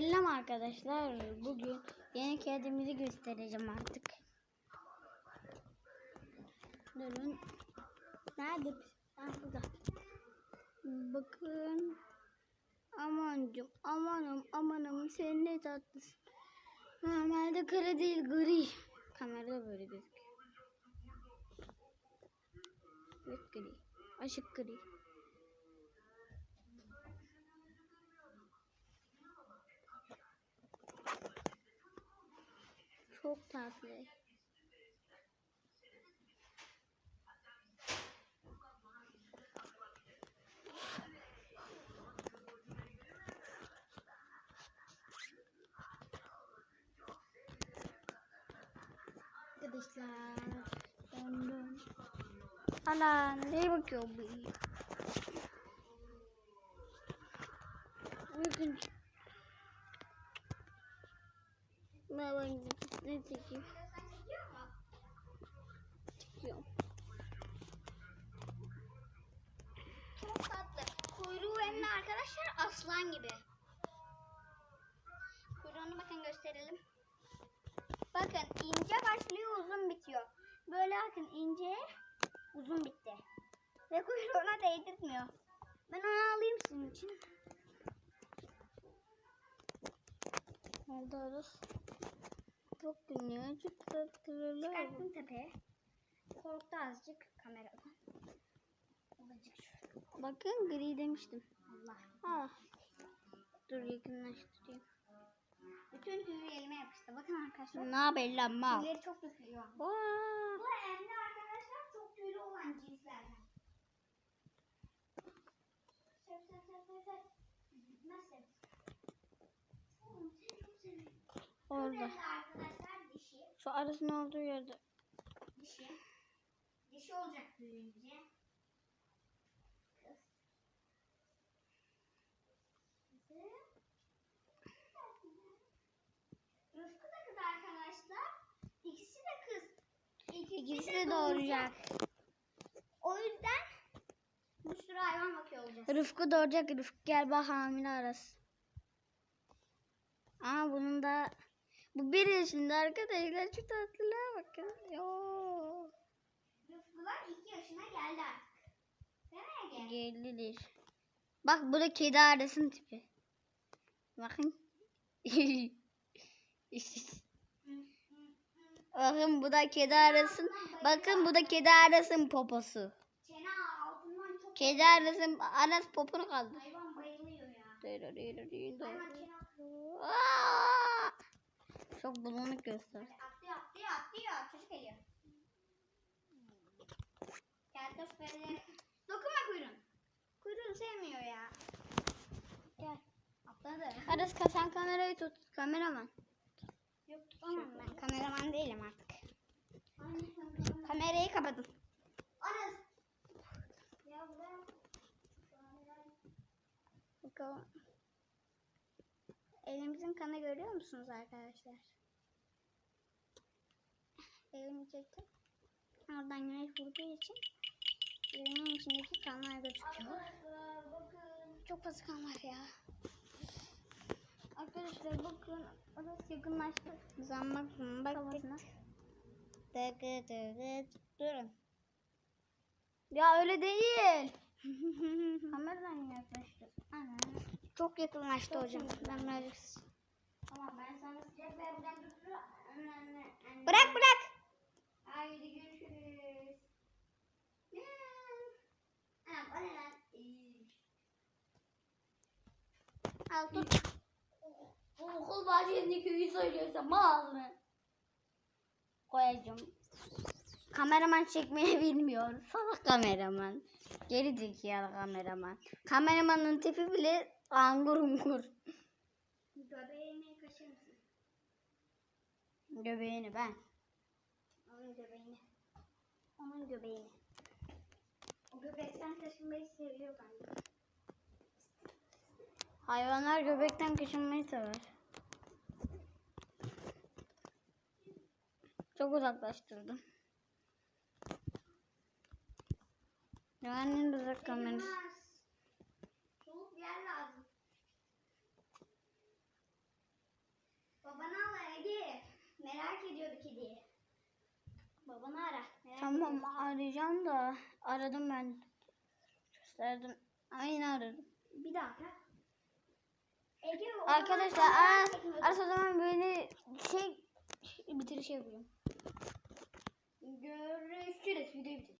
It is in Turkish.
Selam arkadaşlar. Bugün yeni kedimizi göstereceğim artık. Durun. Nerede? Ha, burada. Bakın. Amancım, amanım, amanım sen ne tatlısın. Normalde kara değil gri. Kamerada böyle gözüküyor. Evet gri. Aşık gri. Çok tatlı. Arkadaşlar. Döndüm. Ana nereye bakıyor bu? Bakın. Ben ne çekeyim? Çekiyorum. Çok tatlı. Kuyruğu de arkadaşlar aslan gibi. Kuyruğunu bakın gösterelim. Bakın ince başlıyor uzun bitiyor. Böyle bakın ince uzun bitti. Ve kuyruğuna değdirtmiyor. Ben onu alayım sizin için. Çok dinliyor. Çok tatlı. Çıkarttım tepeye. Korktu azıcık kameradan. Bakın gri demiştim. Allah. Ah. Dur yakınlaştırayım. Bütün tüyü elime yapıştı. Bakın arkadaşlar. Ne haber lan mal? Tüyleri çok dökülüyor. Vaa. Orada. Şu arasının olduğu yerde. Dişi. Dişi olacak büyüyünce. Rıfkı da kız arkadaşlar. İkisi de kız. İkisi de doğuracak. O yüzden bir sürü hayvan bakıyor olacağız. Rıfkı doğuracak. Rıfkı gel bak hamile arası. Aa bunun da bu bir yaşında arkadaşlar çok tatlılar bakın. Yoo. Rıfkılar iki yaşına geldi artık. Nereye geldi? Geldiler. Bak bu da kedi arasının tipi. Bakın. Bakın bu da kedi arasın. Bakın bu da kedi arasın poposu. Kedi arasın aras poponu kaldı. hayvan bayılıyor ya. Hayvan çene! Çok bulanık göster. atlıyor atlıyor atlıyor. Çocuk geliyor. Gel dur böyle. Dokunma kuyruğun. Kuyruğunu sevmiyor ya. Gel. Atladı. Aras kasan kamerayı tut. Kameraman. Yok tutamam ben. Kameraman değilim artık. Kamerayı kapadım. Aras. Ya buraya. Bakalım. Elimizin kanı görüyor musunuz arkadaşlar? Çektim. Oradan güneş vurduğu için elimin içindeki kanlar gözüküyor. Çok fazla kan var ya. Arkadaşlar bakın orası yakınlaştı. Zambak zambak. Kafasına. Dıgı dıgı. Durun. Ya öyle değil. Kameradan yaklaştı. Ana. Çok yakınlaştı Çok hocam. Ben birazcık... Tamam ben sana sıcak ver buradan götürür. Anne anne anne. Bırak bırak. Haydi görüşürüz. Ya. Anam o ne lan? İyi. Al tut. Okul bahçesinde köyü söylüyorsa mal mı? Koyacağım. Kameraman çekmeyi bilmiyor. Salak kameraman. Geri zekalı kameraman. Kameramanın tipi bile angur ungur. Göbeğini kaşır mısın? Göbeğini ben. Onun göbeğini. Onun göbeğini. O göbekten kaşınmayı seviyor bence. Hayvanlar göbekten kaçınmayı sever. Çok uzaklaştırdım. Güvenliğin uzak kamerası. Soğuk yer lazım. Babanı al Ege. Merak ediyordu kediyi. Babanı ara. Tamam ediyordu. arayacağım da aradım ben. Gösterdim. Aynı aradım. Bir dakika. Arkadaşlar arası o zaman böyle şey bitiriş yapıyorum. Görüşürüz. Videoyu.